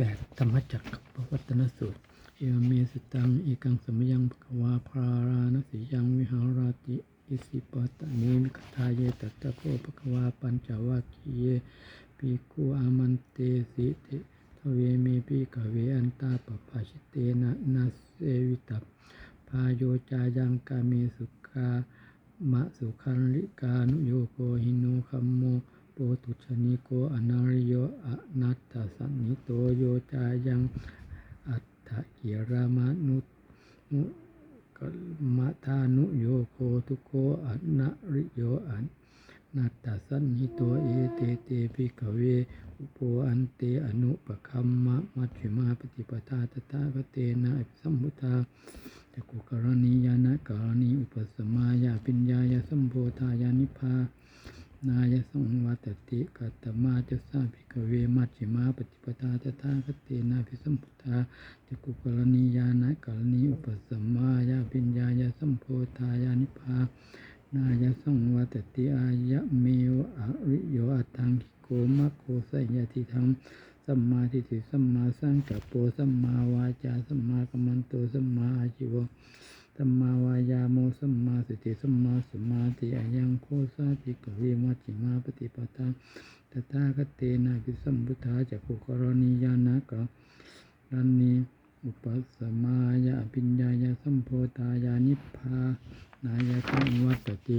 แปดธรรมจักรปวัตนสูตร เอวเมสตังเอกังสมยังภควาพราราณสียังวิหาราติอิสิปตะเนมิคทาเยตัตะโกภควาปัญจวัคคีเยปิกุอามันเตสิเตทเวเมปิกเวอันตาปปาชิเตนะนาเสวิตัปพาโยจายังกาเมสุขามะสุขันลิกานุโยโกหินุคัมโม โปตุชนิโกอนาริโยอนัตตสันนิโตโยจายังอัตถกิรามานุนุกมัทานุโยโคทุโกอนาริโยอนนัตตสันนิโตเอเตเตภิกขเวอุโปอันเตอนุปคัมมะมัชฌิมาปฏิปทาตถาคเตนะอภิสัมพุทาจักุกรณียานะกรณีอุปสมายาปิญญายาสัมโพธายานิพา นายสังวัตติกัตตมาจะสาภิกเวมัชิมาปฏิปทาตถาคเตนะภิสัมพุทธาจักขุกรณียานะกรณีอุปสมายาปิญญายาสัมโพธายานิพานายสังวัตติอายะเมวอริโยอัตังคิโกมะโคสยยติธังสัมมาทิฏฐิสัมมาสังกัปโปสัมมาวาจาสัมมากัมมันโตสัมมาอาชีวะ สัมมาวายาโมสัมมาสติสัมมาสมาธิอายังโคสาภิกขเวมัชฌิมาปฏิปทาตถาคตเตนะภิสัมพุทธาจักขุกรณียานะกะรันนีอุปสมายาปิญญายาสัมโพธายานิพพานายะขังวัตติ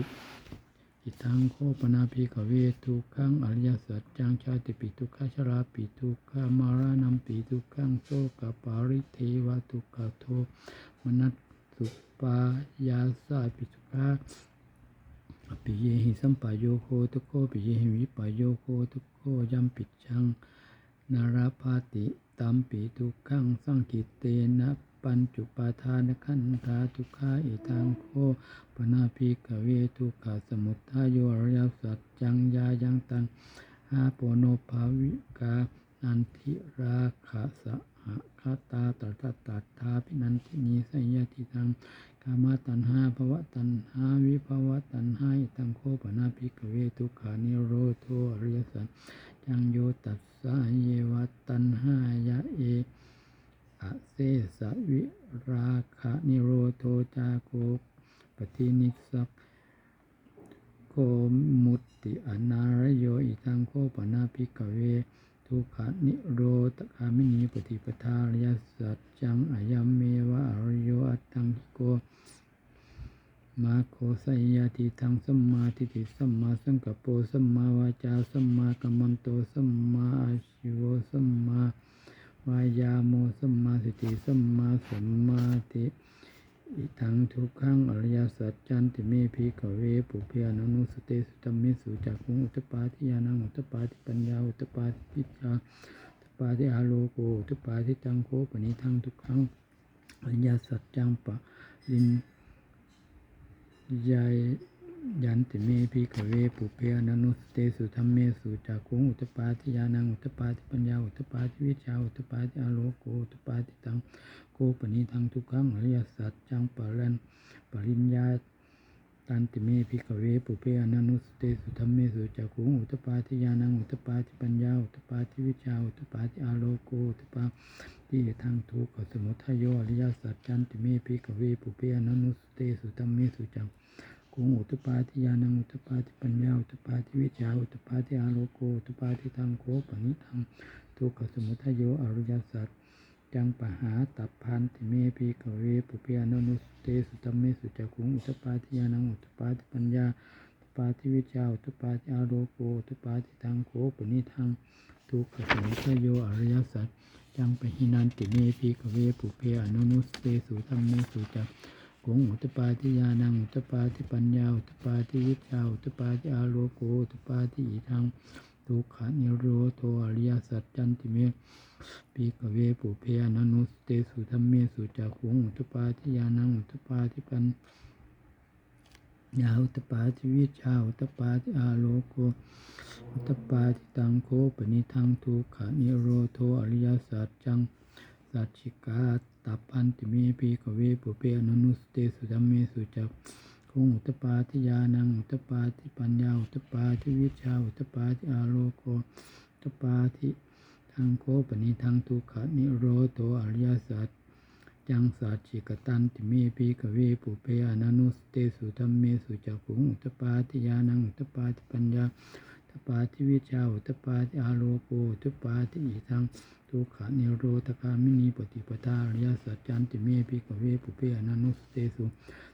อิทังโคปนาภิกเวทุขังอริยสัจจังชาติปิทุกขชราปิทุกขมารานัมปิทุกขังโสกปาริเทวทุกขโทมนัสสุ ปายาสาปิทุกขาปิเยหิสัมปายโยโคทุโคปิเยหิวิปายโยโคทุโคยัมปิจจังนาราภาติตัมปิทุกขังสังกิเตนะปัญจุปาทานขันธาทุกขาอิทังโคปนาภิกเวทุกขสมุทัยโยอริยสัจจังยายังตังหาโปโนภาวิกานันทิราคะสหคาตาตถาตัตถาพินันทินีสยติทังกามาตัณหาภวะตัณหาวิภวะตัณหาอิทังโคปนาภิกขเวทุกขานิโรโทอริยสัจจังโยตัสสะเยวะตัณหายะเอ อเสวิราคะนิโรโทจาโกปฏินิสักโกมุตติอนารโยอิทังโคปนาภิกเว ทุกขานิโรตคามินีปฏิปทาริยสัจจังอายัมเมวะอริโยอัตตังโกมาโคสยยติทังสัมมาทิฏฐิสัมมาสังกัปโปสัมมาวาจาสัมมากัมมันโตสัมมาอาชิวสัมมา วายาโมสัมมาสติสัมมาสมมาธิอิทังทุกขังอริยสัจจันติเมพิกเวปุเพอนนุสเตสุตัมมิสุจักขุงอุตปาทิยานังอุตปาทิปัญญาอุตปาทิปิจาอุตปาทิอาโลโกอุตปาทิตังโคปนิทังทุกขังอริยสัจจังปะลินยาย ยันติเมพิกเวปุเพนันุสเตสุธรรมเมสุจักุงอุตปาทิยานังอุตปาทิปัญญาอุตปาทิวิชาอุตปาทิอาโลโกอุตปาทิตังโกปนิทังทุกขังอริยสัจจังปะรันปริญญาตันติเมพิกเวปุเพอนันุสเตสุธรรมเมสุจักุงอุตปาทิยานังอุตปาทิปัญญาอุตปาทิวิชาอุตปาทิอาโลโกอุตปาทิทางทุกขสมุทัยโยอริยสัจจันติเมพิกเวปุเพอนันุสเตสุธรรมเมสุจัง กุงอุตปาทิยานังอุตปาทิปัญญาอุตปาทิวิชาอุตปาทิอาโลโกอุตปาทิทางโคปนิทังทุกขสมุทัยโยอริยสัจจังปหาตัพพันติเมพีกเวปุเพอนุสเตสุตัมเมสุจักุงอุตปาทิยานังอุตปาทิปัญญาอุตปาทิวิชาอุตปาทิอาโลโกอุตปาทิทางโคปนิทังทุกขสมุทัยโยอริยสัจจังปหินันติเมพีกเวปุเพอนุสเตสุตัมเมสุจัก กุงอุตปาทิยานังอุตปาทิปัญญาอุตปาทิวิชาอุตปาทิอาโลโกอุตปาทิอิทังทุกขานิโรโทอริยสัจจันติเมปีกเวปุเพอนันุสเตสุธรรมเมสุจักขุงอุตปาทิยานังอุตปาทิปัญญาอุตปาทิวิชาอุตปาทิอาโลโกอุตปาทิตังโคปนิทังทุกขานิโรโทอริยสัจจัง สัจฉิกาตัปพันติเมปีกเวปุเปอนุสเตสุธรรมเมสุจักคงอุตปาทิยานังอุตปาทิปัญญาอุตปาทิวิชาอุตปาทิอาโลโกอุตปาทิททังโคปนิทังทุกขนิโรโตอริยสัจจังสัจจิกตันติเมปีกเวปุเพอนานุสเตสุธรรมเมสุจักขุงอุตปาทิยานังอุตปาทิปัญญาอุตปาทิวิชาอุตปาทิอาโลโกอุตปาทิอิทัง ทุกขนิโรธคามินีปฏิปทาอริยสัจจันติเมปีกเวปุเพอนานุสเตสุ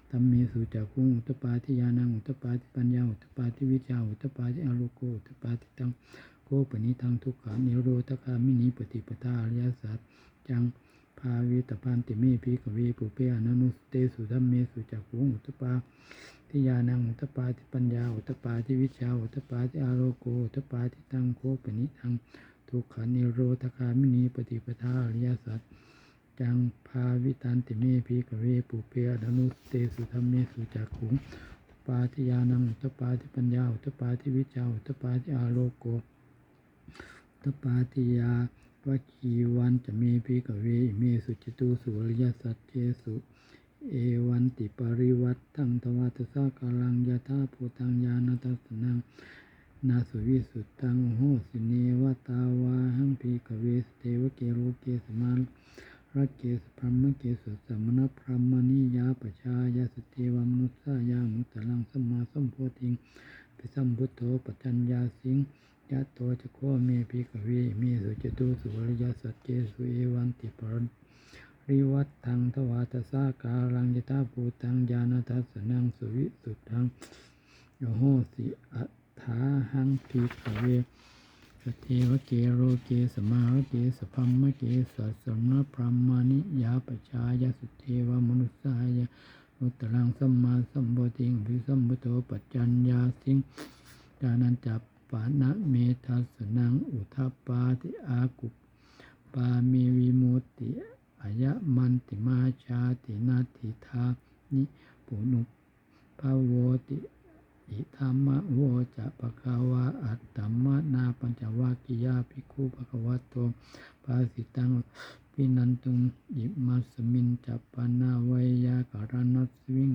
ธรรมเมสุจักขุงอุตปาทิยานังอุตปาทิปัญญาอุตปาทิวิชาอุตปาทิอโลโกอุตปาทิตังโกปนิทังทุกขานิโรธคามินิปฏิปทาอริยสัจจังภาวิตพันติเมพิกเวปุเปอนันุสเตสุธัมเมสุจักขุงอุตปาทิยานังอุตปาทิปัญญาอุตปาทิวิชาอุตปาทิอโรโกอุตปาทิตังโกปนิทัง ทุกขานิโรธคามินิปฏิปทาอริยสัจจังภาวิตันติเมพิกเวปุเปอนันุเตสุธัมเมสุจักขุงตปาทิยานังอุตปาทิปัญญาอุตปาทิวิชาอุตปาทิอาโรโกตปาติยาวจีวันจะเมพิกเวเมสุจิตุสุอริยสัจเจสุ เอวันติปริวัตตังทวัตสากาลังยะธาภูตังญาณตัสนัง นาสุวิสุตตังโหสิเนวตาวาหังพิกเวสเทวเกโลเกสมารักเกสพรหมเกสุสมณพรหมนิยาปชายาสเทวมนุสายามุตตลังสมมาสมโพธิงปิสัมพุทโธปัจจัญญาสิงยะโตจะโคเมพิกเวเมสุจตุสุวริยสัจเจสุเอวันติปรริวัตทังทวาตสากาลังยตาภูตังญาณทัสนังสุวิสุทังโยโหสิอัฏ ฐาหังพิกเวสเทวเกโรเกสมาวเกสพัมมะเกสัสสมณพรหมานิยาปชายาสุเทวมนุสายานุตตรังสัมมาสัมโพธิงวิสัมพุทโธปัจจัญญาสิงจานันจับปานะเมทัสนังอุทปปาติอากุปปาเมวิมุตติอายะมันติมาชาตินาติธานิปุนุภาโวติ อิธรรมะโวจะปะกาวาอัตตมะนาปัญจวัคคียาภิกขุภะคะวะโตภาสิตังปินันตุงยิมัสมินจัปปนาไวยาการนัสวิง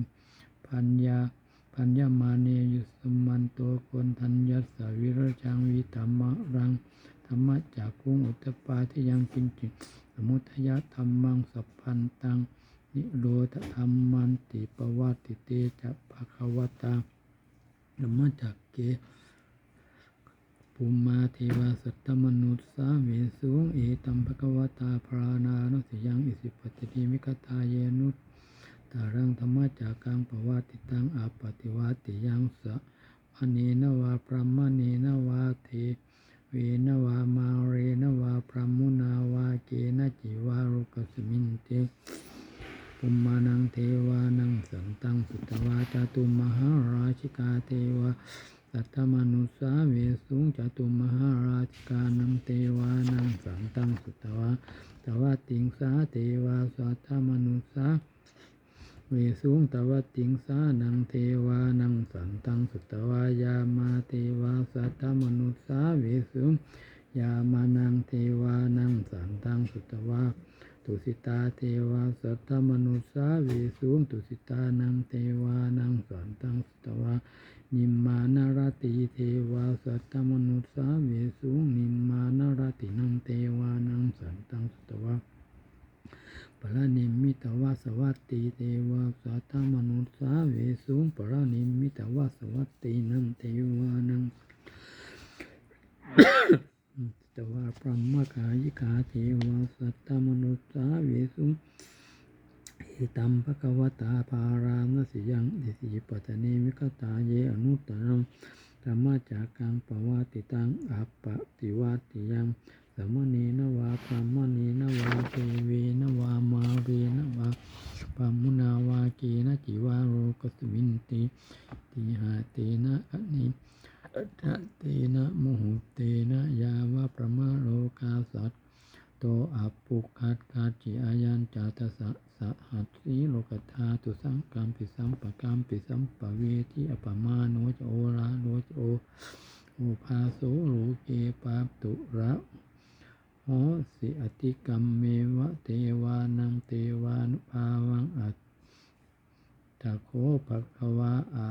พันยาพันยามาเนยุสมันโตคนทัญญสวิรจังวิธรรมรังธรรมะจากคุงอุตปาที่ยังกินจิตสมุทยธรรมังสัพพันตังนิโรธธรรมันติปวัติเตจะภะคะวตา ธรรมจักเกภูมาเทวาสัตตมนุษสาเวสุงเอตัมภควตาพรานานุสยังอิสิปติทิมิกตาเยนุตตารังธรรมจากกังปวัติตังอาปฏิวัติยังสะอเนนวาพรหมเนนวาเทเวนวามาเรนวาพรหมุนาวาเกนะจิวารุกสมินเต ปุมมานังเทวานังสันตังสุตวาจาตุมหารา ชิกาเทวาสัตตมนุสาเวสุงจตุมหาราชิกานังเทวานังสันตังสุตวาตวาติงสาเทวาสัตตมนุสาเวสุงตวาติงสานังเทวานังสันตังสุตวายามาเทวาสัตตมนุสาเวสุงยามานังเทวานังสันตังสุตวา ตุสิตาเทวาสัตตมนุสาเวสุงตุสิตานังเทวานังสันตังสุตวานิมมานารติเทวาสัตตมนุสาเวสุงนิมมานารตินังเทวานังสันตังสุตวาปรนิมมิตวาสวัตติเทวาสัตตมนุสาเวสุงปรนิมมิตวาสวัตตินังเทวานัง วาพรหมกายิกาเทวาสัตตมนุสสาเวสุหิตัมภะควตาปารามนสิยังอิสิปัตเนมิกตาเยอนุตตรังธรรมจากกังปวัติตังอัปปติวัติยังสมณีนวาพรมณีนวาเทวีนวามาเรนวาปามุนาวาเกนะจิวาโรกสมินติติหาเตนะอนิ อัฏฐเตนะโมหุเตนะยาวะประมาโลกาสัตโตอัปปุคัดกาจิอายันจาตสะสะหัสสีโลกธาตุสังกรรม ปิสัมปะกรรมปิสัมปเวทิอปมาโนจโอราโนจโอโอภาโสโลเกปาตุระโหสิอติกรรมเมวะเทวานังเทวานุภาวังอัตตะโคภะควะอะ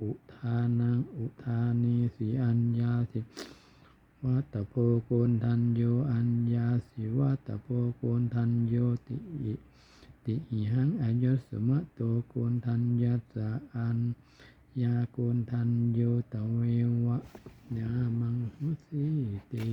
อุทานังอุทานีสีอัญญาสิวัตโพโกนทันโยอัญตโพโกนทันโยติอิ ติอิหังอายุสมะโตโกนทันยัสะอันยาโกนทันโยตเววะยามังหุสีติ